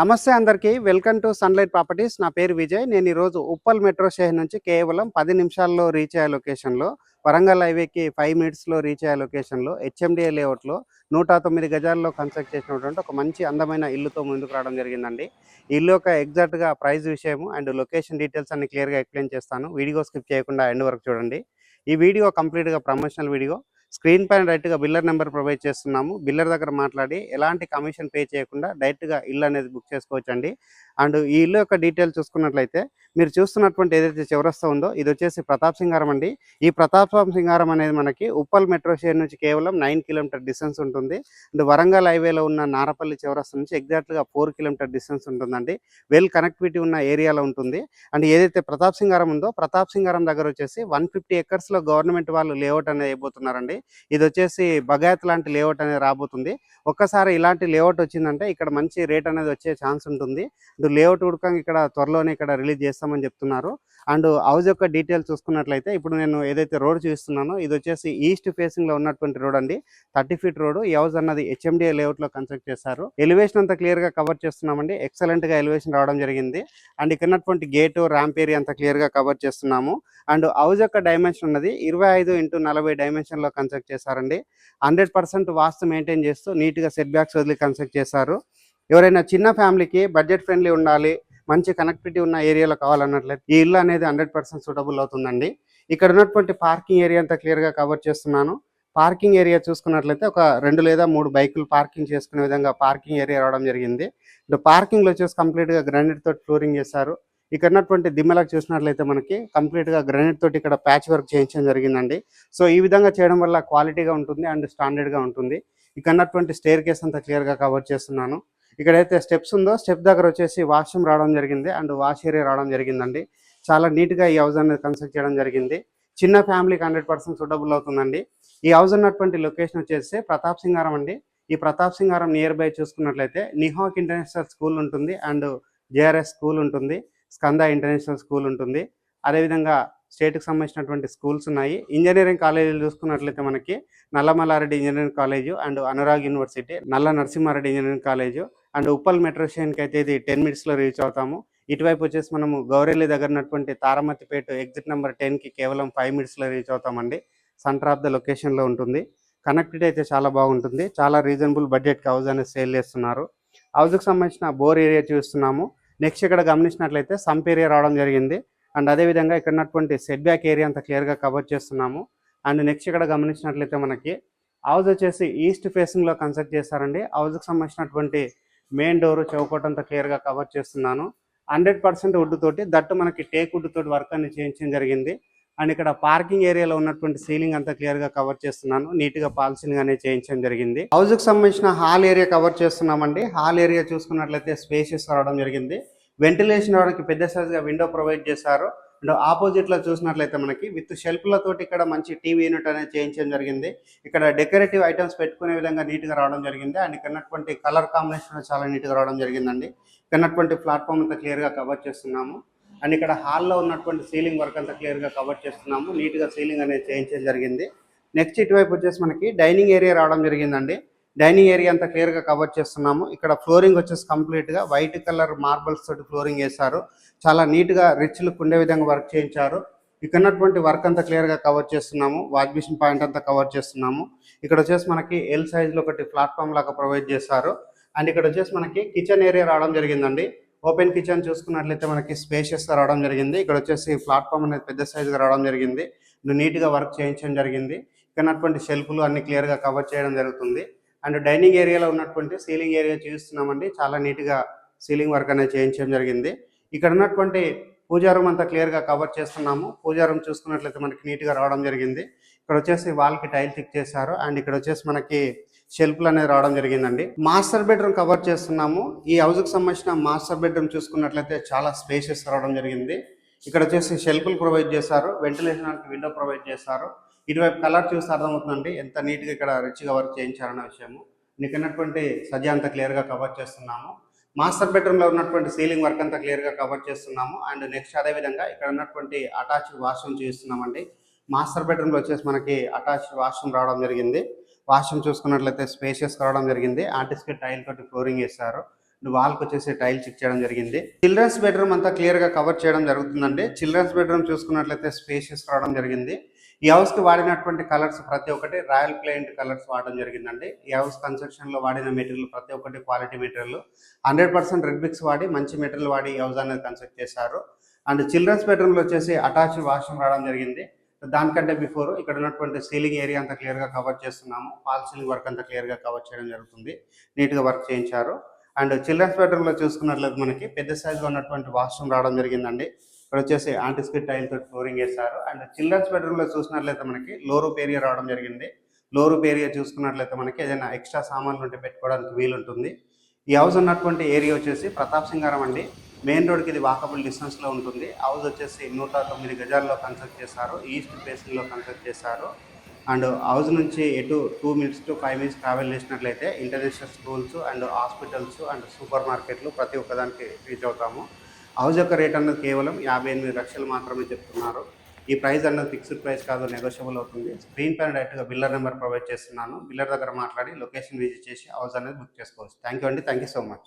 నమస్తే అందరికీ. Welcome to Sunlight properties. నా పేరు విజయ్. నేను ఈరోజు ఉప్పల్ మెట్రో స్టేషన్ నుంచి కేవలం పది నిమిషాల్లో రీచ్ అయ్యే లొకేషన్లో వరంగల్ హైవేకి ఫైవ్ మినిట్స్లో రీచ్ అయ్యే లొకేషన్లో హెచ్ఎండిఏ లేఅవుట్లో నూట తొమ్మిది గజాల్లో కన్స్ట్రక్ట్ చేసినటువంటి ఒక మంచి అందమైన ఇల్లుతో ముందుకు రావడం జరిగిందండి. ఇల్లు యొక్క ఎగ్జాక్ట్గా ప్రైస్ విషయము అండ్ లొకేషన్ డీటెయిల్స్ అన్ని క్లియర్గా ఎక్స్ప్లెయిన్ చేస్తాను. వీడియో స్కిప్ చేయకుండా ఎండ్ వరకు చూడండి. ఈ వీడియో కంప్లీట్గా ప్రమోషనల్ వీడియో. స్క్రీన్ పైన డైరెక్ట్గా బిల్లర్ నెంబర్ ప్రొవైడ్ చేస్తున్నాము. బిల్లర్ దగ్గర మాట్లాడి ఎలాంటి కమిషన్ పే చేయకుండా డైరెక్ట్గా ఇల్లు అనేది బుక్ చేసుకోవచ్చు అండ్ ఈ ఇల్లు యొక్క డీటెయిల్ చూసుకున్నట్లయితే మీరు చూస్తున్నటువంటి ఏదైతే చివరస్త ఉందో ఇది వచ్చేసి ప్రతాప్ సింగారం అండి. ఈ ప్రతాప్ సింగారం అనేది మనకి ఉప్పల్ మెట్రో స్టేషన్ నుంచి కేవలం నైన్ కిలోమీటర్ డిస్టెన్స్ ఉంటుంది. అండ్ వరంగల్ హైవేలో ఉన్న నారపల్లి చివరస్త నుంచి ఎగ్జాక్ట్గా ఫోర్ కిలోమీటర్ డిస్టెన్స్ ఉంటుందండి. వెల్ కనెక్టివిటీ ఉన్న ఏరియాలో ఉంటుంది. అండ్ ఏదైతే ప్రతాప్ సింగారం ఉందో ప్రతాప్ సింగారం దగ్గర వచ్చేసి వన్ ఫిఫ్టీ ఎకర్స్లో గవర్నమెంట్ వాళ్ళు లేఅవుట్ అనేది అయిపోతున్నారండి. ఇది వచ్చేసి బగాయత్ లాంటి లేఅవుట్ అనేది రాబోతుంది. ఒక్కసారి ఇలాంటి లేఅవుట్ వచ్చిందంటే ఇక్కడ మంచి రేట్ అనేది వచ్చే ఛాన్స్ ఉంటుంది. అండ్ లేఅవుట్ ఉడకంగా ఇక్కడ త్వరలోనే ఇక్కడ రిలీజ్ చేస్తామని చెప్తున్నారు. అండ్ హౌస్ యొక్క డీటెయిల్ చూసుకున్నట్లయితే ఇప్పుడు నేను ఏదైతే రోడ్ చూస్తున్నానో ఇది వచ్చేసి ఈస్ట్ ఫేసింగ్లో ఉన్నటువంటి రోడ్ అండి. Thirty feet road. ఈ హౌస్ అన్నది హెచ్ఎండిఏ లేఅవుట్లో కన్స్ట్రక్ట్ చేశారు. ఎలివేషన్ అంతా క్లియర్గా కవర్ చేస్తున్నామండి. ఎక్సలెంట్గా ఎలివేషన్ రావడం జరిగింది. అండ్ ఇక్కడ ఉన్నటువంటి గేటు ర్యాంప్ ఏరియా అంతా క్లియర్గా కవర్ చేస్తున్నాము. అండ్ హౌస్ యొక్క డైమెన్షన్ ఉన్నది ఇరవై ఐదు ఇంటూ నలభై డైమెన్షన్లో కన్స్ట్రక్ట్ చేశారండి. హండ్రెడ్ పర్సెంట్ వాస్తు మెయింటైన్ చేస్తూ నీట్గా సెట్ బ్యాక్స్ వదిలి కన్స్ట్రక్ట్ చేశారు. ఎవరైనా చిన్న ఫ్యామిలీకి బడ్జెట్ ఫ్రెండ్లీ ఉండాలి మంచి కనెక్టివిటీ ఉన్న ఏరియాలో కావాలన్నట్లయితే ఈ ఇల్లు అనేది హండ్రెడ్ పర్సెంట్ సూటబుల్ అవుతుందండి. ఇక్కడ ఉన్నటువంటి పార్కింగ్ ఏరియా అంతా క్లియర్గా కవర్ చేస్తున్నాను. పార్కింగ్ ఏరియా చూసుకున్నట్లయితే ఒక రెండు లేదా మూడు బైకులు పార్కింగ్ చేసుకునే విధంగా పార్కింగ్ ఏరియా రావడం జరిగింది. ఇప్పుడు పార్కింగ్లో వచ్చేసి కంప్లీట్గా గ్రానైట్ తోటి ఫ్లోరింగ్ చేశారు. ఇక్కడ ఉన్నటువంటి దిమ్మలకు చూసినట్లయితే మనకి కంప్లీట్గా గ్రానైట్ తోటి ఇక్కడ ప్యాచ్ వర్క్ చేయించడం జరిగిందండి. సో ఈ విధంగా చేయడం వల్ల క్వాలిటీగా ఉంటుంది అండ్ స్టాండర్డ్గా ఉంటుంది. ఇక్కడ ఉన్నటువంటి స్టేర్ కేస్ అంతా క్లియర్గా కవర్ చేస్తున్నాను. ఇక్కడైతే స్టెప్స్ ఉందో స్టెప్ దగ్గర వచ్చేసి వాష్రూమ్ రావడం జరిగింది అండ్ వాష్ ఏరియా రావడం జరిగిందండి. చాలా నీట్గా ఈ హౌస్ అనేది కన్స్ట్రక్ట్ చేయడం జరిగింది. చిన్న ఫ్యామిలీకి హండ్రెడ్ పర్సెంట్ సూటబుల్ అవుతుందండి. ఈ హౌస్ ఉన్నటువంటి లొకేషన్ వచ్చేసి ప్రతాప్ సింగారం అండి. ఈ ప్రతాప్ సింగారం నియర్ బై చూసుకున్నట్లయితే నిహాక్ ఇంటర్నేషనల్ స్కూల్ ఉంటుంది అండ్ జేఆర్ఎస్ స్కూల్ ఉంటుంది స్కంద ఇంటర్నేషనల్ స్కూల్ ఉంటుంది. అదేవిధంగా స్టేట్కి సంబంధించినటువంటి స్కూల్స్ ఉన్నాయి. ఇంజనీరింగ్ కాలేజీలు చూసుకున్నట్లయితే మనకి Nallamallareddy engineering college and Anurag university Nalla Narasimhareddy engineering college and Uppal metro స్టేషన్కి అయితే ఇది టెన్ మినిట్స్లో రీచ్ అవుతాము. ఇటువైపు వచ్చేసి మనము గౌరెల్లి దగ్గర ఉన్నటువంటి తారమతిపేట ఎగ్జిట్ నెంబర్ టెన్కి కేవలం ఫైవ్ మినిట్స్లో రీచ్ అవుతామండి. సెంటర్ ఆఫ్ ద లొకేషన్లో ఉంటుంది. కనెక్టివిటీ అయితే చాలా బాగుంటుంది. చాలా రీజనబుల్ బడ్జెట్కి హౌస్ అనేది సేల్ చేస్తున్నారు. హౌస్కి సంబంధించిన బోర్ ఏరియా చూస్తున్నాము. నెక్స్ట్ ఇక్కడ గమనించినట్లయితే సంప్ ఏరియా రావడం జరిగింది. అండ్ అదేవిధంగా ఇక్కడ ఉన్నటువంటి సెట్ బ్యాక్ ఏరియా అంతా క్లియర్గా కవర్ చేస్తున్నాము. అండ్ నెక్స్ట్ ఇక్కడ గమనించినట్లయితే మనకి హౌస్ వచ్చేసి ఈస్ట్ ఫేసింగ్లో కన్సల్ట్ చేస్తారండి హౌస్కి సంబంధించినటువంటి మెయిన్ డోర్ చౌకటంత క్లియర్గా కవర్ చేస్తున్నాను. హండ్రెడ్ పర్సెంట్ వుడ్ తోటి దట్టు మనకి టేక్ వుడ్ తోటి వర్క్ అని చేయించడం జరిగింది. అండ్ ఇక్కడ పార్కింగ్ ఏరియాలో ఉన్నటువంటి సీలింగ్ అంతా క్లియర్గా కవర్ చేస్తున్నాను. నీట్గా పాల్ సీలింగ్ అనేది చేయించడం జరిగింది. హౌస్కి సంబంధించిన హాల్ ఏరియా కవర్ చేస్తున్నామండి. హాల్ ఏరియా చూసుకున్నట్లయితే స్పేసెస్ రావడం జరిగింది. వెంటిలేషన్ రావడానికి పెద్ద సైజ్గా విండో ప్రొవైడ్ చేశారు. అండ్ ఆపోజిట్లో చూసినట్లయితే మనకి విత్ షెల్ఫ్లతోటి ఇక్కడ మంచి టీవీ యూనిట్ అనేది చేయించడం జరిగింది. ఇక్కడ డెకరేటివ్ ఐటమ్స్ పెట్టుకునే విధంగా నీట్గా రావడం జరిగింది. అండ్ ఇక్కడ కలర్ కాంబినేషన్ చాలా నీట్గా రావడం జరిగిందండి. ఇక్కడ ప్లాట్ఫామ్ అంతా క్లియర్గా కవర్ చేస్తున్నాము. అండ్ ఇక్కడ హాల్లో ఉన్నటువంటి సీలింగ్ వర్క్ అంతా క్లియర్గా కవర్ చేస్తున్నాము. నీట్గా సీలింగ్ అనేది చేయించడం జరిగింది. నెక్స్ట్ ఇటువైపు వచ్చేసి మనకి డైనింగ్ ఏరియా రావడం జరిగిందండి. డైనింగ్ ఏరియా అంతా క్లియర్గా కవర్ చేస్తున్నాము. ఇక్కడ ఫ్లోరింగ్ వచ్చేసి కంప్లీట్గా వైట్ కలర్ మార్బల్స్ తోటి ఫ్లోరింగ్ వేశారు చాలా నీట్గా రిచ్ లుక్ ఉండే విధంగా వర్క్ చేయించారు. ఇక్కడ ఉన్నటువంటి వర్క్ అంతా క్లియర్గా కవర్ చేస్తున్నాము. వాష్ పాయింట్ అంతా కవర్ చేస్తున్నాము. ఇక్కడ వచ్చేసి మనకి ఎల్ సైజ్లో ఒకటి ప్లాట్ఫామ్ లాగా ప్రొవైడ్ చేశారు. అండ్ ఇక్కడ వచ్చేసి మనకి కిచెన్ ఏరియా రావడం జరిగిందండి. ఓపెన్ కిచెన్ చూసుకున్నట్లయితే మనకి స్పేషియస్గా రావడం జరిగింది. ఇక్కడ వచ్చేసి ప్లాట్ఫామ్ అనేది పెద్ద సైజుగా రావడం జరిగింది. నీట్గా వర్క్ చేయించడం జరిగింది. ఇక్కడ ఉన్నటువంటి షెల్ఫ్లు అన్ని క్లియర్గా కవర్ చేయడం జరుగుతుంది. అండ్ డైనింగ్ ఏరియాలో ఉన్నటువంటి సీలింగ్ ఏరియా చూస్తున్నామండి. చాలా నీట్గా సీలింగ్ వర్క్ అనేది చేయించడం జరిగింది. ఇక్కడ ఉన్నటువంటి పూజా రూమ్ అంతా క్లియర్గా కవర్ చేస్తున్నాము. పూజా రూమ్ చూసుకున్నట్లయితే మనకి నీట్గా రావడం జరిగింది. ఇక్కడ వచ్చేసి వాల్కి టైల్ ఫిక్ చేశారు. అండ్ ఇక్కడ వచ్చేసి మనకి షెల్ఫ్లు అనేది రావడం జరిగిందండి. మాస్టర్ బెడ్రూమ్ కవర్ చేస్తున్నాము. ఈ హౌస్కి సంబంధించిన మాస్టర్ బెడ్రూమ్ చూసుకున్నట్లయితే చాలా స్పేషియస్ రావడం జరిగింది. ఇక్కడ వచ్చేసి షెల్ఫ్లు ప్రొవైడ్ చేశారు. వెంటిలేషన్ విండో ప్రొవైడ్ చేశారు. ఇటువైపు కలర్ చూస్తే అర్థమవుతుందండి. ఎంత నీట్గా ఇక్కడ రిచ్గా వర్క్ చేయించారన్న విషయము. నీకున్నటువంటి సజ్జ అంతా క్లియర్గా కవర్ చేస్తున్నాము. మాస్టర్ బెడ్రూమ్లో ఉన్నటువంటి సీలింగ్ వర్క్ అంతా క్లియర్గా కవర్ చేస్తున్నాము. అండ్ నెక్స్ట్ అదేవిధంగా ఇక్కడ ఉన్నటువంటి అటాచ్డ్ వాష్రూమ్ చూస్తున్నామండి. మాస్టర్ బెడ్రూమ్లో వచ్చేసి మనకి అటాచ్డ్ వాష్రూమ్ రావడం జరిగింది. వాష్రూమ్ చూసుకున్నట్లయితే స్పేషియస్ రావడం జరిగింది. ఆర్టిస్ట్కి టైల్ తోటి ఫ్లోరింగ్ వేస్తారు వాల్కి వచ్చేసి టైల్ చెక్ చేయడం జరిగింది. చిల్డ్రన్స్ బెడ్రూమ్ అంతా క్లియర్గా కవర్ చేయడం జరుగుతుందండి. చిల్డ్రన్స్ బెడ్రూమ్ చూసుకున్నట్లయితే స్పేషియస్ రావడం జరిగింది. ఈ హౌస్కి వాడినటువంటి కలర్స్ ప్రతి ఒక్కటి రాయల్ ప్లెయింట్ కలర్స్ వాడడం జరిగిందండి. ఈ హౌస్ కన్స్ట్రక్షన్లో వాడిన మెటీరియల్ ప్రతి ఒక్కటి quality material. Hundred percent red bricks వాడి మంచి మెటీరియల్ వాడి ఈ హౌస్ అనేది కన్స్ట్రక్ట్ చేశారు. అండ్ చిల్డ్రన్స్ బెడ్రూమ్లో వచ్చేసి అటాచ్ వాష్రూమ్ రావడం జరిగింది. దానికంటే బిఫోర్ ఇక్కడ ఉన్నటువంటి సీలింగ్ ఏరియా అంతా క్లియర్గా కవర్ చేస్తున్నాము. ఫాల్ సీలింగ్ వర్క్ అంతా క్లియర్గా కవర్ చేయడం జరుగుతుంది. నీట్గా వర్క్ చేయించారు. అండ్ చిల్డ్రన్స్ బెడ్రూమ్లో చూసుకున్నట్లయితే మనకి పెద్ద సైజ్లో ఉన్నటువంటి వాష్రూమ్ రావడం జరిగిందండి. ఇక్కడ వచ్చేసి యాంటిస్కిట్ టైల్ తోటి ఫ్లోరింగ్ వేస్తారు అండ్ చిల్డ్రన్స్ బెడ్రూమ్లో చూసినట్లయితే మనకి లో రూప్ ఏరియా రావడం జరిగింది. లో రూప్ ఏరియా చూసుకున్నట్లయితే మనకి ఏదైనా ఎక్స్ట్రా సామాన్లు ఉంటే పెట్టుకోవడానికి వీలు ఉంటుంది ఈ హౌస్ ఉన్నటువంటి ఏరియా వచ్చేసి ప్రతాప్ సింగారం అండి. మెయిన్ రోడ్కి ఇది వాకబుల్ డిస్టెన్స్లో ఉంటుంది. హౌస్ వచ్చేసి నూట తొమ్మిది గజాల్లో కన్స్ట్రక్ట్ చేశారు. ఈస్ట్ ఫేసింగ్లో కన్స్ట్రక్ట్ చేశారు. అండ్ హౌస్ నుంచి ఎటు two minutes to five minutes travel చేసినట్లయితే international schools and hospitals and super మార్కెట్లు ప్రతి ఒక్కదానికి రీచ్ అవుతాము. హౌస్ యొక్క రేట్ అన్నది కేవలం యాభై ఎనిమిది లక్షలు మాత్రమే చెప్తున్నారు. ఈ ప్రైస్ అన్నది ఫిక్స్డ్ ప్రైస్ కాదు నెగోషియబుల్ అవుతుంది. స్క్రీన్ పైన డైరెక్ట్గా బిల్లర్ నెంబర్ ప్రొవైడ్ చేస్తున్నాను. బిల్లర్ దగ్గర మాట్లాడి లొకేషన్ విజిట్ చేసి హౌస్ అనేది బుక్ చేసుకోవచ్చు. థ్యాంక్ యూ అండి. Thank you so much